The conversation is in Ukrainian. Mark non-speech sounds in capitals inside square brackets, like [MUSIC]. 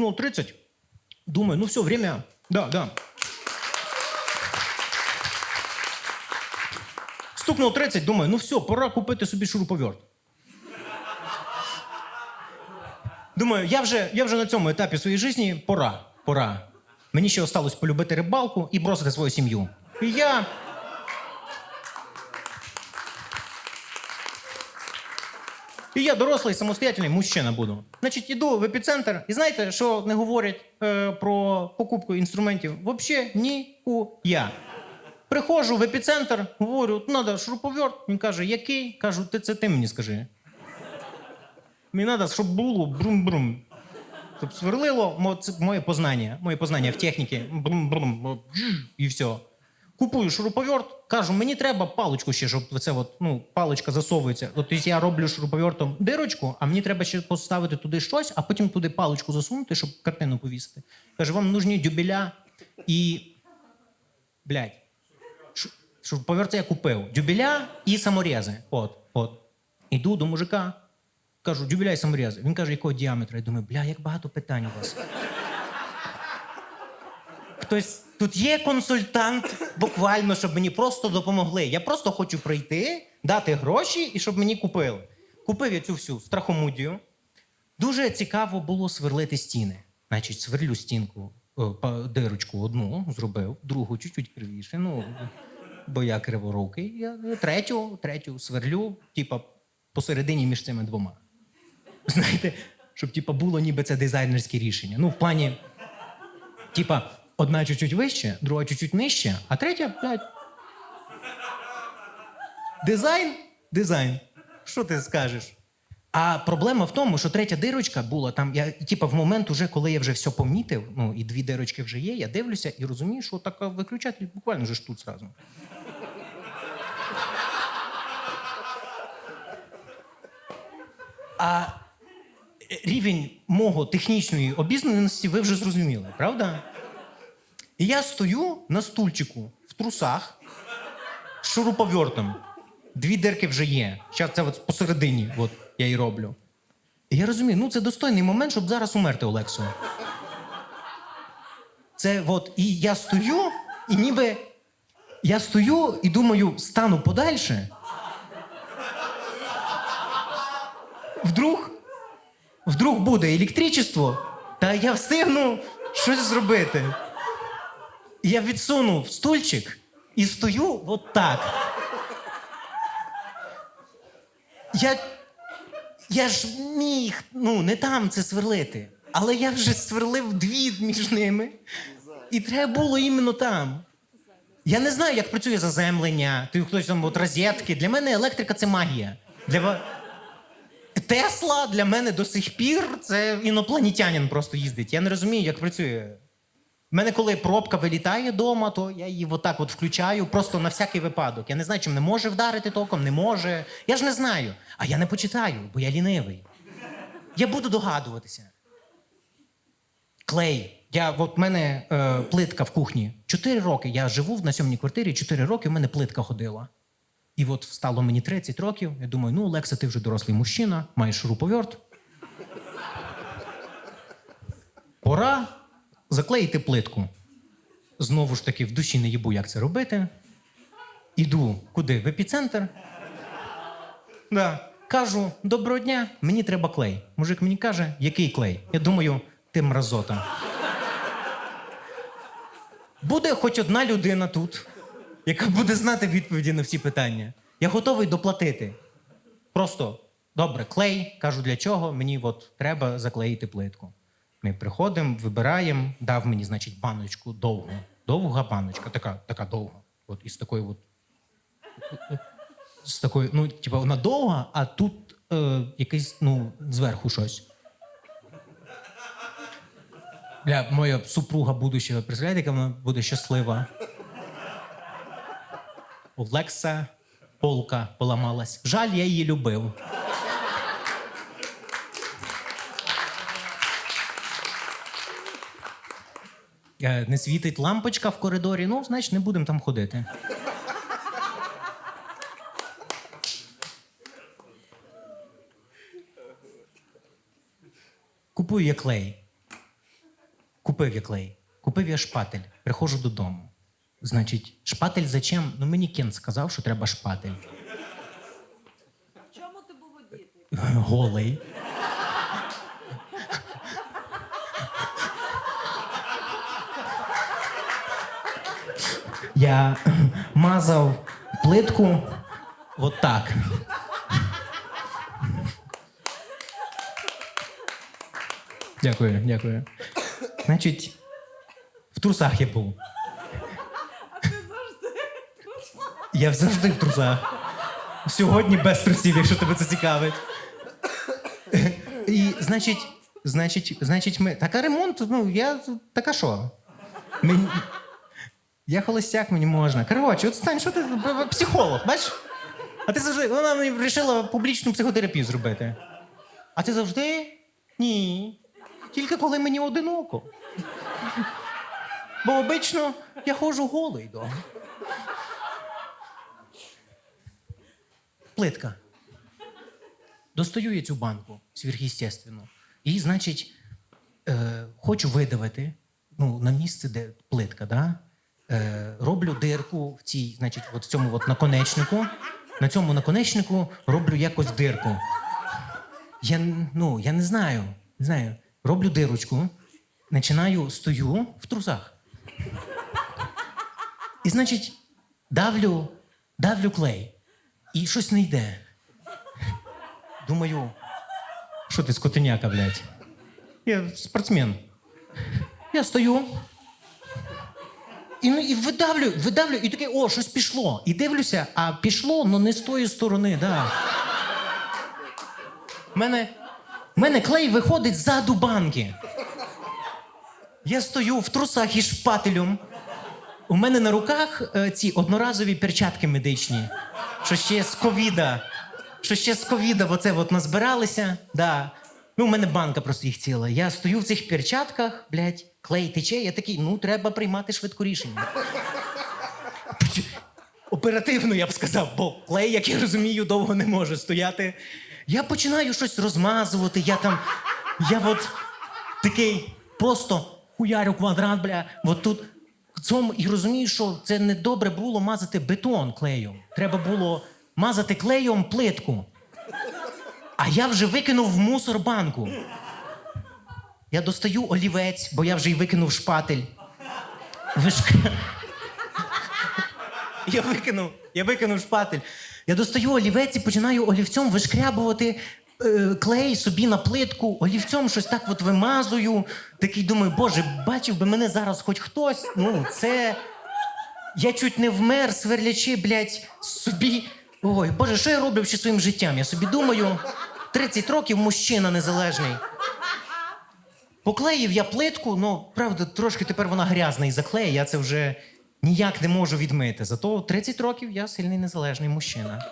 стукнуло 30. Думаю, ну все, время. Да, да. Стукнуло 30, думаю, ну все, пора купити собі шуруповерт. Думаю, я вже, я вже на цьому етапі своєї житті пора, пора. Мені ще осталось полюбити рибалку і бросити свою сім'ю. І я. І я дорослий, самостоятельний мужчина буду. Значить, іду в епіцентр, і знаєте, що не говорять е, про покупку інструментів? Взагалі ніхуя. Приходжу в епіцентр, говорю, треба шуруповерт. Він каже, який? Кажу, ти це ти мені скажи. Мені треба, щоб було брум-брум. Щоб сверлило моє познання, моє познання в техніці. Брум-брум, і все. Купую шуруповерт, кажу, мені треба паличку ще, щоб це от, ну, паличка засовується. От, тобто я роблю шуруповертом дирочку, а мені треба ще поставити туди щось, а потім туди паличку засунути, щоб картину повісити. Каже, вам нужні дюбеля і. Блядь. Шу- Шуруповерт я купив. Дюбеля і саморези. От, от. Іду до мужика, кажу, дюбеля і саморези. Він каже, якого діаметра? Я думаю, бля, як багато питань у вас. Хтось тут є консультант, буквально, щоб мені просто допомогли. Я просто хочу прийти, дати гроші і щоб мені купили. Купив я цю всю страхомудію. Дуже цікаво було сверлити стіни. Значить, сверлю стінку, дирочку одну зробив, другу чуть-чуть кривіше. Ну, бо я криворукий. Я третю, третю сверлю, типа, посередині між цими двома. Знаєте, щоб типа, було ніби це дизайнерське рішення. Ну, в плані, типа, одна чуть-чуть вище, друга чуть-чуть нижче, а третя, блядь. Дизайн? Дизайн. Що ти скажеш? А проблема в тому, що третя дирочка була там. Я, типа, в момент, уже, коли я вже все помітив, ну і дві дирочки вже є, я дивлюся і розумію, що така виключатель буквально вже ж тут зразу. А рівень мого технічної обізнаності ви вже зрозуміли, правда? І я стою на стульчику в трусах з шуруповертом. Дві дирки вже є. Зараз це от посередині, от я і роблю. І я розумію, ну це достойний момент, щоб зараз умерти Олексу. Це от, і я стою, і ніби я стою і думаю, стану подальше. Вдруг, вдруг буде електричество, та я встигну щось зробити. Я відсунув стульчик і стою от так. Я, я ж міг, ну, не там це сверлити. Але я вже сверлив дві між ними. І треба було іменно там. Я не знаю, як працює заземлення, ти хтось там от розетки. Для мене електрика це магія. Для... Тесла для мене до сих пір це інопланетянин просто їздить. Я не розумію, як працює. У мене, коли пробка вилітає вдома, то я її отак от включаю просто на всякий випадок. Я не знаю, чи не може вдарити током, не може. Я ж не знаю. А я не почитаю, бо я лінивий. Я буду догадуватися. Клей. Я, от в мене е, плитка в кухні. Чотири роки я живу на сьомій квартирі, чотири роки в мене плитка ходила. І от стало мені 30 років. Я думаю, ну, Олекса, ти вже дорослий мужчина, маєш шуруповерт. Пора заклеїти плитку. Знову ж таки, в душі не їбу, як це робити. Іду куди? В епіцентр. Да. Кажу, доброго дня, мені треба клей. Мужик мені каже, який клей? Я думаю, ти мразота. Буде хоч одна людина тут, яка буде знати відповіді на всі питання. Я готовий доплатити. Просто добре, клей, кажу, для чого? Мені от треба заклеїти плитку. Ми приходимо, вибираємо, дав мені, значить, баночку довгу. Довга баночка, така, така довга. От із такою от. З такою, ну, типа, вона довга, а тут е, якийсь, ну, зверху щось. Бля, моя супруга представляєте, яка вона буде щаслива. Олекса полка поламалась. Жаль, я її любив. Не світить лампочка в коридорі, ну, значить, не будемо там ходити. Купую я клей. купив я клей, купив я шпатель, приходжу додому. Значить, шпатель зачем? Ну мені кент сказав, що треба шпатель. Чому ти був одітий? Голий. Я [CLEARS THROAT] мазав плитку от так. Дякую, дякую. Значить, в трусах я був. А ти завжди трусла. Я завжди в трусах. Сьогодні без трусів, якщо тебе це цікавить. І, значить, значить, значить, ми. Така ремонт, ну, я така що? Мені... Я холостяк, мені можна. Коротше, от стань, що ти психолог, бачиш? А ти завжди. Вона мені вирішила публічну психотерапію зробити. А ти завжди? Ні. Тільки коли мені одиноко. Бо обично я ходжу голий дома. Плитка. Достаю я цю банку сверхъестественно. І, значить, е, хочу видавити ну, на місце, де плитка, да? Е, роблю дирку в цій, значить, от в цьому от наконечнику. На цьому наконечнику роблю якось дирку. Я, ну, я не знаю, не знаю. Роблю дирочку, починаю, стою в трусах. І, значить, давлю, давлю клей. І щось не йде. Думаю, що ти скотиняка, блядь? Я спортсмен. Я стою. І, ну, і видавлю, видавлю, і таке, о, щось пішло. І дивлюся, а пішло, але не з тої сторони, да. У мене, мене клей виходить ззаду банки. Я стою в трусах із шпателем. У мене на руках е, ці одноразові перчатки медичні, що ще з ковіда. Що ще з ковіда оце от назбиралися. Да. Ну, у мене банка просто їх ціла. Я стою в цих перчатках, блядь, клей тече, я такий, ну, треба приймати швидко рішення. Оперативно, я б сказав, бо клей, як я розумію, довго не може стояти. Я починаю щось розмазувати, я там. Я от такий просто хуярю квадрат, бля, от тут. Цьому і розумію, що це не добре було мазати бетон клеєм. Треба було мазати клеєм плитку. А я вже викинув в мусор банку. Я достаю олівець, бо я вже й викинув шпатель. Вишка. [LAUGHS] Я викинув, я викинув шпатель. Я достаю олівець і починаю олівцем вишкрябувати е, клей собі на плитку, олівцем щось так от вимазую. Такий думаю, боже, бачив би мене зараз хоч хтось. Ну, це. Я чуть не вмер, сверлячи, блядь, собі. Ой, боже, що я роблю ще своїм життям? Я собі думаю, 30 років мужчина незалежний. Поклеїв я плитку, ну правда, трошки тепер вона грязна і заклеє, я це вже ніяк не можу відмити. Зато 30 років я сильний незалежний мужчина.